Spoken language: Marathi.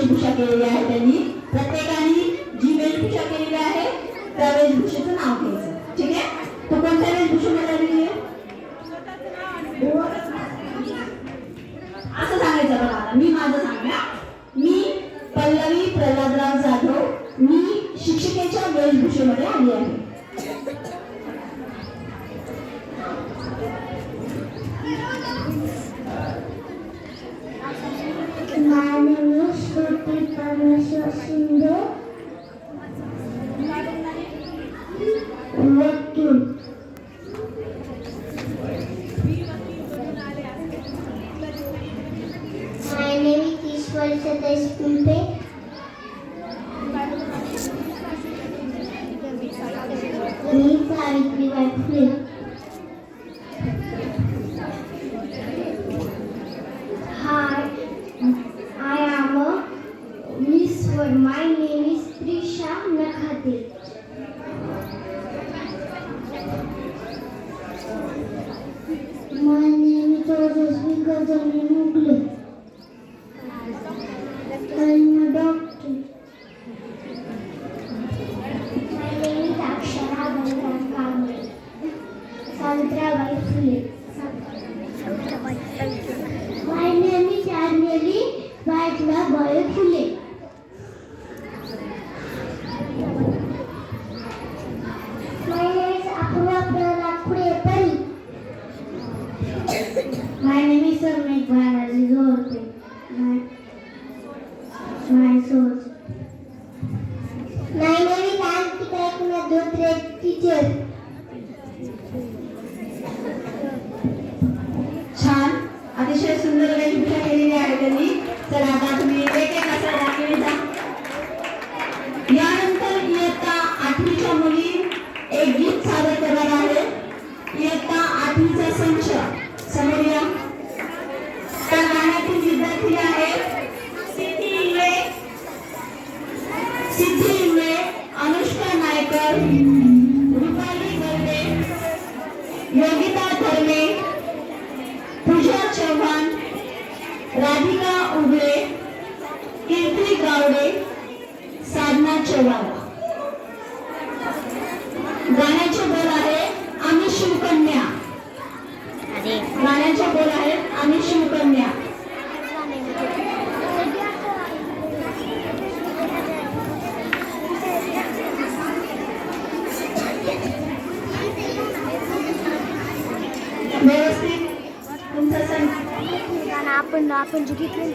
वेशभूषा केलेली आहे त्यांनी. प्रत्येकाने जी वेशभूषा केलेली आहे त्या वेशभूषेचं नाव घ्यायचं. ठीक आहे? तू कोणत्या वेशभूषेमध्ये आलेली आहे असं सांगायचं बघा मी माझं सांगा Shruti Parmeshwar Shinde. My name is Ishwar Satish Pimpe. Me Savitribai Phule My name is Trisha Nakhate. My name is Gazali Mughal. I am a doctor. My name is Akshara Balram Kamble. Savitrabai Phule. My name is Anjali Vaitla Boy Phule. My name is Samik Balaji Zorpe. My, my source. My name is Antika Dhotre, teacher. छान अतिशय सुंदर वेशभूषा केलेली आहे त्यांनी तर आता तुम्ही एक एक असं दाखवले जा यानंतर इयत्ता आठवीच्या मुली एक गीत सादर करणार आहे इयत्ता आठवीचा संच समोर या त्या गाण्यातील विद्यार्थी आहे सिद्धी इंगळे. सिद्धी इंगळे अनुष्का नायकर रुपाली गर्दे योगिता धर्मे पूजा चव्हाण राधिका उगळे कीर्ती गावडे साधना चव्हाण. आपण आपण जी घेतली